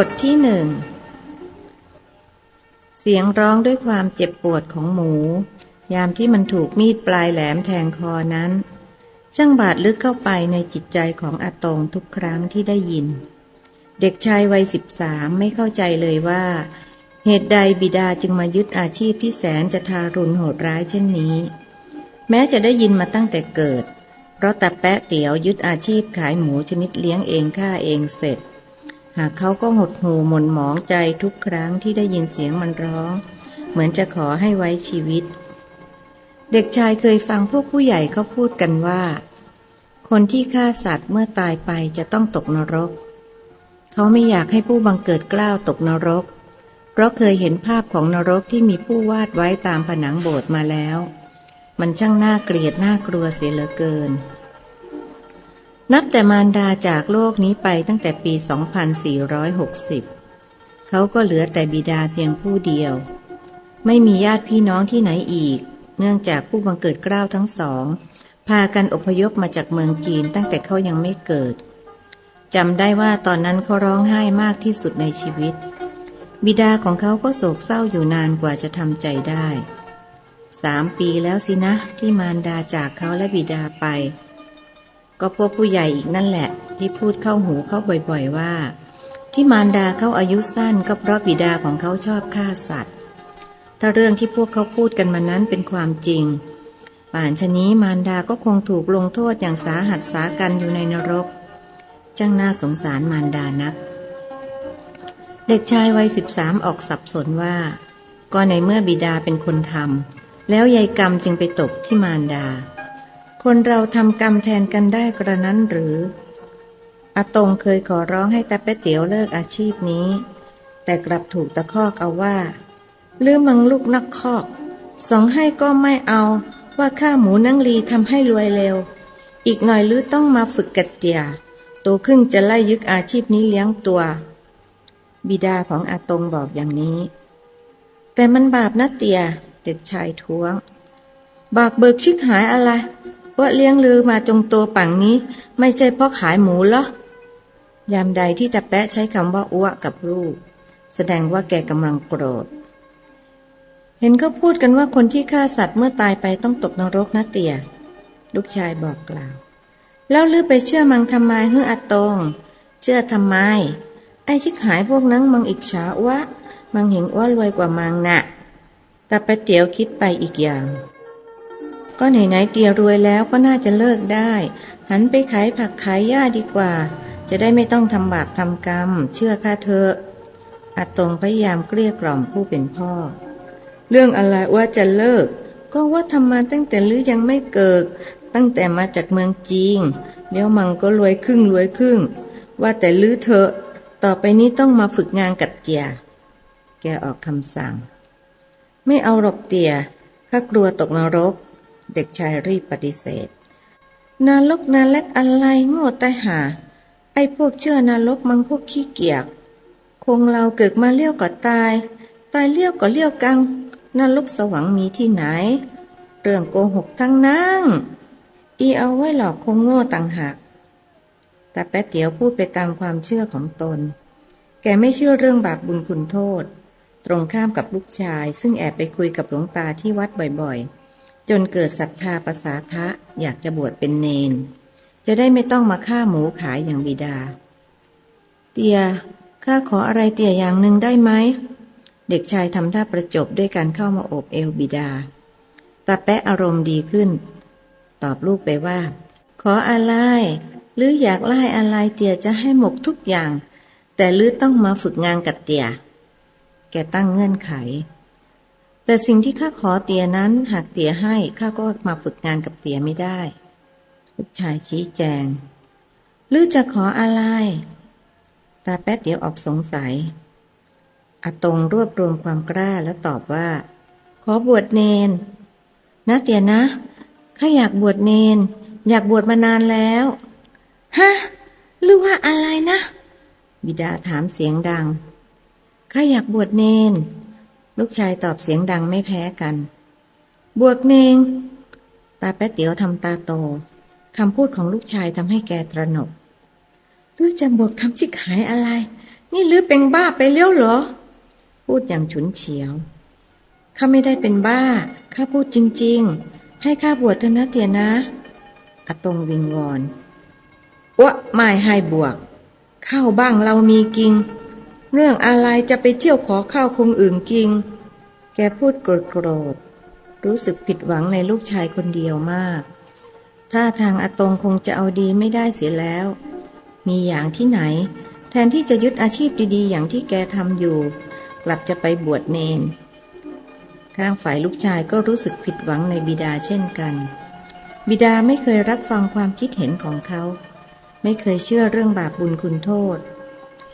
บทที่หนึ่ง เสียงร้องด้วยความเจ็บปวดของหมู ยามที่มันถูกมีดปลายแหลมแทงคอนั้น ช่างบาดลึกเข้าไปในจิตใจของอาตงทุกครั้งที่ได้ยิน เด็กชายวัยสิบสามไม่เข้าใจเลยว่า เหตุใดบิดาจึงมายึดอาชีพที่แสนจะทารุณโหดร้ายเช่นนี้ แม้จะได้ยินมาตั้งแต่เกิด เพราะตาแปะเตี๋ยวยึดอาชีพขายหมูชนิดเลี้ยงเองฆ่าเองเสร็จ หากเขาก็หดหูหม่นหมองใจทุกครั้งที่ได้ยินเสียงมันร้อง เหมือนจะขอให้ไว้ชีวิต เด็กชายเคยฟังพวกผู้ใหญ่เขาพูดกันว่า คนที่ฆ่าสัตว์เมื่อตายไปจะต้องตกนรก เขาไม่อยากให้ผู้บังเกิดกล้าวตกนรก เพราะเคยเห็นภาพของนรกที่มีผู้วาดไว้ตามผนังโบสถ์มาแล้ว มันช่างน่าเกลียดน่ากลัวเสียเหลือเกิน นับแต่มารดาจากโลกนี้ไปตั้งแต่ปี 2460 เขาก็เหลือแต่บิดาเพียงผู้เดียว ไม่มีญาติพี่น้องที่ไหนอีก เนื่องจากผู้บังเกิดเกล้าทั้งสอง พากันอพยพมาจากเมืองจีนตั้งแต่เขายังไม่เกิดจำได้ว่าตอนนั้นเขาร้องไห้มากที่สุดในชีวิต บิดาของเขาก็โศกเศร้าอยู่นานกว่าจะทำใจได้ สามปีแล้วสินะที่มารดาจากเขาและบิดาไป ก็พวกผู้ใหญ่อีกนั่นแหละ ที่พูดเข้าหูเขาบ่อยๆว่า ที่มารดาเขาอายุสั้นก็เพราะบิดาของเขาชอบฆ่าสัตว์ ถ้าเรื่องที่พวกเขาพูดกันมานั้นเป็นความจริง ป่านชะนี้มารดาก็คงถูกลงโทษอย่างสาหัสสากันอยู่ในนรกจังน่าสงสารมารดานัก เด็กชายวัยสิบสามออกสับสนว่า ก็ในเมื่อบิดาเป็นคนทำแล้วยายกรรมจึงไปตกที่มารดา คนเราทำกรรมแทนกันได้กระนั้นหรืออาตงเคยขอร้องให้ตาเป๊ะเตี๋ยวเลิกอาชีพนี้ แต่กลับถูกตะคอกเอาว่าลือมังลูกนักคอก สองให้ก็ไม่เอาว่าข้าหมูนังลีทำให้รวยเร็ว อีกหน่อยลือต้องมาฝึกกัดเตียโตขึ้นจะไล่ยึกอาชีพนี้เลี้ยงตัว บิดาของอาตงบอกอย่างนี้ แต่มันบาปนะเตียเด็กชายท้วง บากเบิกชิกหายอะไร ว่าเลี้ยงลือมาจงโตปังนี้ ไม่ใช่เพราะขายหมูเหรอยามใดที่ตาแปะใช้คำว่าอ้วกับลูก แสดงว่าแกกำลังโกรธ เห็นเขาพูดกันว่าคนที่ฆ่าสัตว์เมื่อตายไปต้องตกนรกนะเตี่ยลูกชายบอกกล่าว แล้วลือไปเชื่อมังทำไมเฮืออาตง เชื่อทำไม ไอ้ชิกหายพวกนั้นมังอิจฉาวะมังเห็นว่ารวยกว่ามังนะ่ะแต่ไปเตี๋ยวคิดไปอีกอย่าง ก็ไหนๆเตียรวยแล้วก็น่าจะเลิกได้ หันไปขายผักขายหญ้าดีกว่า จะได้ไม่ต้องทำบาปทำกรรม เชื่อข้าเถอะอาตงพยายามเกลี้ยกล่อมผู้เป็นพ่อ เรื่องอะไรว่าจะเลิก ก็ว่าทำมาตั้งแต่ลือยังไม่เกิด ตั้งแต่มาจากเมืองจีนเดี๋ยวมังก็รวยครึ่งรวยครึ่ง ว่าแต่ลือเถอะ ต่อไปนี้ต้องมาฝึกงานกัดเจียแกออกคำสั่ง ไม่เอาหรอกเตียข้ากลัวตกนรก เด็กชายรีบปฏิเสธ นรกนาเล็กอะไรโง่ตาหา ไอ้พวกเชื่อนรกมังพวกขี้เกียจคงเราเกิดมาเลี้ยวก็ตาย ตายเลี้ยวก็เลี้ยวกังนรกสวรรค์มีที่ไหน เรื่องโกหกทั้งนั้น อีเอาไว้หลอกคงโง่ต่างหาก แต่แป๊เตี๋ยวพูดไปตามความเชื่อของตน แกไม่เชื่อเรื่องบาปบุญคุณโทษ ตรงข้ามกับลูกชาย ซึ่งแอบไปคุยกับหลวงตาที่วัดบ่อยๆ จนเกิดศรัทธาภาษาทะอยากจะบวชเป็นเนน จะได้ไม่ต้องมาฆ่าหมูขายอย่างบิดา เตียข้าขออะไรเตียอย่างหนึ่งได้ไหม เด็กชายทำท่าประจบด้วยการเข้ามาโอบเอวบิดาตาแปะอารมณ์ดีขึ้น ตอบลูกไปว่า ขออะไร หรืออยากไล่อะไรเตียจะให้หมกทุกอย่าง แต่ลือต้องมาฝึกงานกับเตีย แกตั้งเงื่อนไข แต่สิ่งที่ข้าขอเตียนั้นหากเตียให้ข้าก็มาฝึกงานกับเตียไม่ได้ลูกชายชี้แจง หรือจะขออะไร ตาแป๊ดเดี๋ยวออกสงสัยอาตงรวบรวมความกล้าแล้วตอบว่า ขอบวชเนน นะเตียนะ ข้าอยากบวชเนน อยากบวชมานานแล้ว ฮะหรือว่าอะไรนะ บิดาถามเสียงดัง ข้าอยากบวชเนน ลูกชายตอบเสียงดังไม่แพ้กัน บวชเนงตาแป๊ะเตี๋ยวทำตาโตคำพูดของลูกชายทำให้แกตระหนกหรือจะบวกทำชิกหายอะไร นี่ลือเป็นบ้าไปเลี้ยวเหรอ พูดอย่างฉุนเฉียวข้าไม่ได้เป็นบ้าข้าพูดจริง ๆ ให้ข้าบวชเถอะนะเตียนะอาตงวิงวอนวะไม่ให้บวก เข้าบ้างเรามีกิง เรื่องอะไรจะไปเที่ยวขอข้าวคงอื่นกิงแกพูดโกรธโกรธ รู้สึกผิดหวังในลูกชายคนเดียวมากถ้าทางอาตงคงจะเอาดีไม่ได้เสียแล้ว มีอย่างที่ไหน แทนที่จะยึดอาชีพดีๆ อย่างที่แกทำอยู่ กลับจะไปบวชเนน ข้างฝ่ายลูกชายก็รู้สึกผิดหวังในบิดาเช่นกัน บิดาไม่เคยรับฟังความคิดเห็นของเขา ไม่เคยเชื่อเรื่องบาปบุญคุณโทษ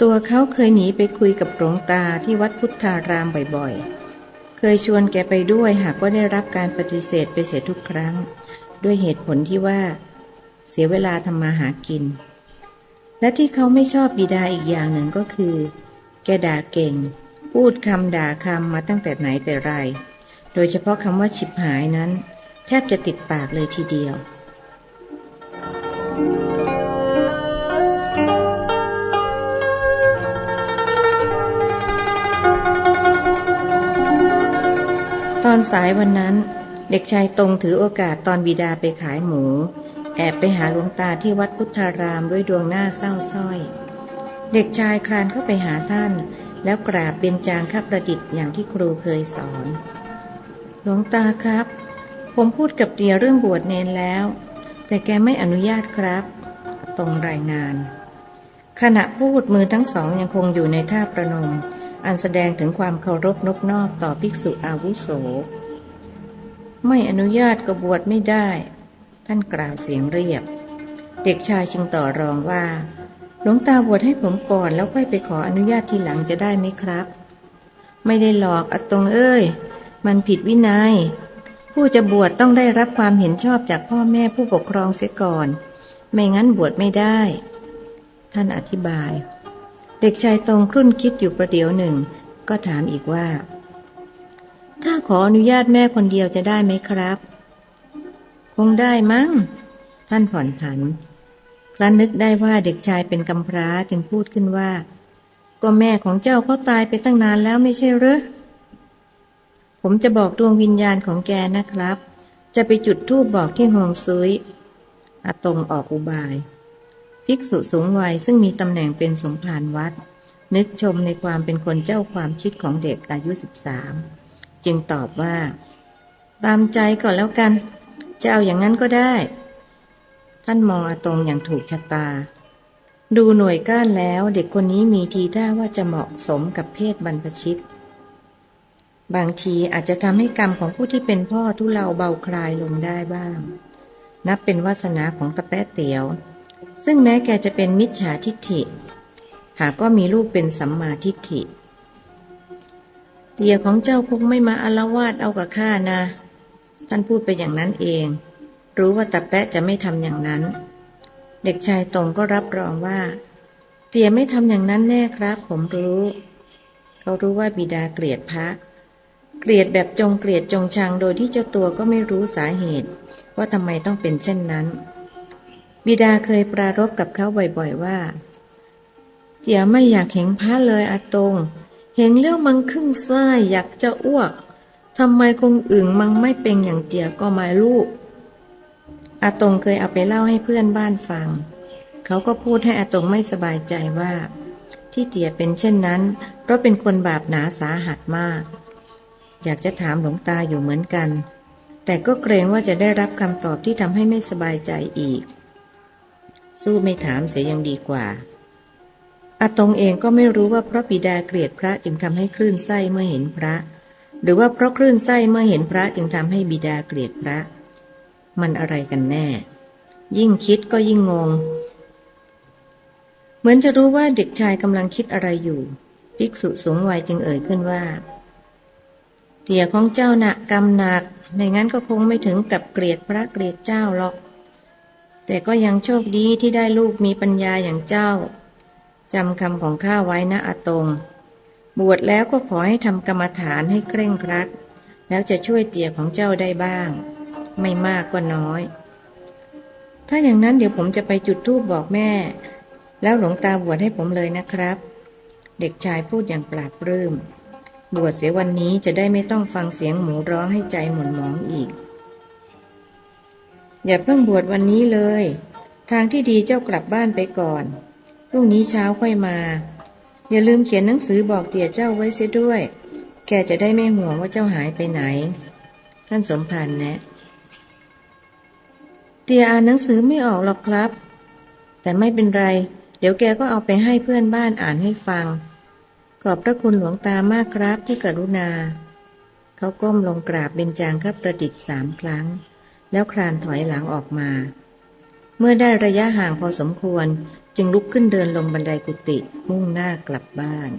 ตัวเขาเคยหนีไปคุยกับหลวงตาที่วัดพุทธารามบ่อยๆ เคยชวนแกไปด้วยหากว่าได้รับการปฏิเสธไปเสียทุกครั้ง ด้วยเหตุผลที่ว่า เสียเวลาทำมาหากิน และที่เขาไม่ชอบบิดาอีกอย่างหนึ่งก็คือ แกด่าเก่ง พูดคำด่าคำมาตั้งแต่ไหนแต่ไร โดยเฉพาะคำว่าฉิบหายนั้น แทบจะติดปากเลยทีเดียวต อนสายวันนั้น เด็กชายตรงถือโอกาสตอนบิดาไปขายหมู แอบไปหาหลวงตาที่วัดพุทธารามด้วยดวงหน้าเศร้าส้อย เด็กชายคลานเข้าไปหาท่าน แล้วกราบเบญจางคประดิษฐ์อย่างที่ครูเคยสอน หลวงตาครับ ผมพูดกับเตียเรื่องบวชเนนแล้ว แต่แกไม่อนุญาตครับ ตรงรายงาน ขณะพูดมือทั้งสองยังคงอยู่ในท่าประนม อันแสดงถึงความเคารพนบนอบต่อภิกษุอาวุโส ไม่อนุญาตกบวชไม่ได้ ท่านกล่าวเสียงเรียบ เด็กชายจึงต่อรองว่า หลวงตาบวชให้ผมก่อนแล้วค่อยไปขออนุญาตทีหลังจะได้ไหมครับ ไม่ได้หลอกอตรงเอ้ย มันผิดวินัย ผู้จะบวชต้องได้รับความเห็นชอบจากพ่อแม่ผู้ปกครองเสียก่อน ไม่งั้นบวชไม่ได้ ท่านอธิบาย เด็กชายตรงครุ่นคิดอยู่ประเดี๋ยวหนึ่ง ก็ถามอีกว่า ถ้าขออนุญาตแม่คนเดียวจะได้ไหมครับ คงได้มั้ง ท่านผ่อนผันครั้นนึกได้ว่าเด็กชายเป็นกำพร้าจึงพูดขึ้นว่า ก็แม่ของเจ้าเขาตายไปตั้งนานแล้วไม่ใช่หรือผมจะบอกดวงวิญญาณของแกนะครับ จะไปจุดธูปบอกที่ห่วงซุยอาตงออกอุบาย ภิกษุสูงวัยซึ่งมีตำแหน่งเป็นสมภารวัด นึกชมในความเป็นคนเจ้าความคิดของเด็กอายุสิบสามจึงตอบว่า ตามใจก่อนแล้วกัน จะเอาอย่างนั้นก็ได้ ท่านมองอาตงอย่างถูกชะตา ดูหน่วยก้านแล้วเด็กคนนี้มีทีท่าว่าจะเหมาะสมกับเพศบรรพชิต บางทีอาจจะทำให้กรรมของผู้ที่เป็นพ่อทุเลาเบาคลายลงได้บ้าง นับเป็นวาสนาของตะแป๊ะเตียว ซึ่งแม้แกจะเป็นมิจฉาทิฏฐิ หากก็มีลูกเป็นสัมมาทิฏฐิ เตียของเจ้าคงไม่มาอาละวาดเอากับข้านะ ท่านพูดไปอย่างนั้นเอง รู้ว่าตะแปะจะไม่ทำอย่างนั้น เด็กชายตรงก็รับรองว่า เตียไม่ทำอย่างนั้นแน่ครับ ผมรู้ เขารู้ว่าบิดาเกลียดพระ เกลียดแบบจงเกลียดจงชังโดยที่เจ้าตัวก็ไม่รู้สาเหตุ ว่าทำไมต้องเป็นเช่นนั้น บิดาเคยปรารบกับเขาบ่อยๆว่าเตียไม่อยากเห็นพระเลยอาตง เห็นแล้วมังครึ่งไส้อยากจะอ้วกทำไมคงอึ่งมังไม่เป็นอย่างเตียก็ไม่รู้อาตงเคยเอาไปเล่าให้เพื่อนบ้านฟัง เขาก็พูดให้อาตงไม่สบายใจว่า ที่เตียเป็นเช่นนั้น เพราะเป็นคนบาปหนาสาหัสมาก อยากจะถามหลวงตาอยู่เหมือนกัน แต่ก็เกรงว่าจะได้รับคำตอบที่ทำให้ไม่สบายใจอีก สู้ไม่ถามเสียยังดีกว่าอาตงเองก็ไม่รู้ว่าเพราะบิดาเกลียดพระจึงทำให้คลื่นไส้เมื่อเห็นพระ หรือว่าเพราะคลื่นไส้เมื่อเห็นพระจึงทำให้บิดาเกลียดพระ มันอะไรกันแน่ ยิ่งคิดก็ยิ่งงง เหมือนจะรู้ว่าเด็กชายกำลังคิดอะไรอยู่ ภิกษุสูงวัยจึงเอ่ยขึ้นว่าเตี่ยของเจ้าหนักกรรมหนักไม่งั้นก็คงไม่ถึงกับเกลียดพระเกลียดเจ้าหรอก แต่ก็ยังโชคดีที่ได้ลูกมีปัญญาอย่างเจ้าจำคำของข้าไว้นะอาตง บวชแล้วก็ขอให้ทำกรรมฐานให้เคร่งครัด แล้วจะช่วยเตี่ยของเจ้าได้บ้าง ไม่มากก็น้อย ถ้าอย่างนั้นเดี๋ยวผมจะไปจุดธูปบอกแม่ แล้วหลวงตาบวชให้ผมเลยนะครับ เด็กชายพูดอย่างปราบปลื้มบวชเสียวันนี้จะได้ไม่ต้องฟังเสียงหมูร้องให้ใจหม่นหมองอีก อย่าเพิ่งบวชวันนี้เลย ทางที่ดีเจ้ากลับบ้านไปก่อน พรุ่งนี้เช้าค่อยมา อย่าลืมเขียนหนังสือบอกเตี่ยเจ้าไว้เสียด้วย แกจะได้ไม่ห่วงว่าเจ้าหายไปไหน ท่านสมพันธ์นะ เตียอ่านหนังสือไม่ออกหรอกครับ แต่ไม่เป็นไร เดี๋ยวแกก็เอาไปให้เพื่อนบ้านอ่านให้ฟัง ขอบพระคุณหลวงตามากครับที่กรุณา เขาก้มลงกราบเบญจางครับประดิษฐ์สามครั้ง แล้วคลานถอยหลังออกมา เมื่อได้ระยะห่างพอสมควรจึงลุกขึ้นเดินลงบันไดกุฏิมุ่งหน้ากลับบ้าน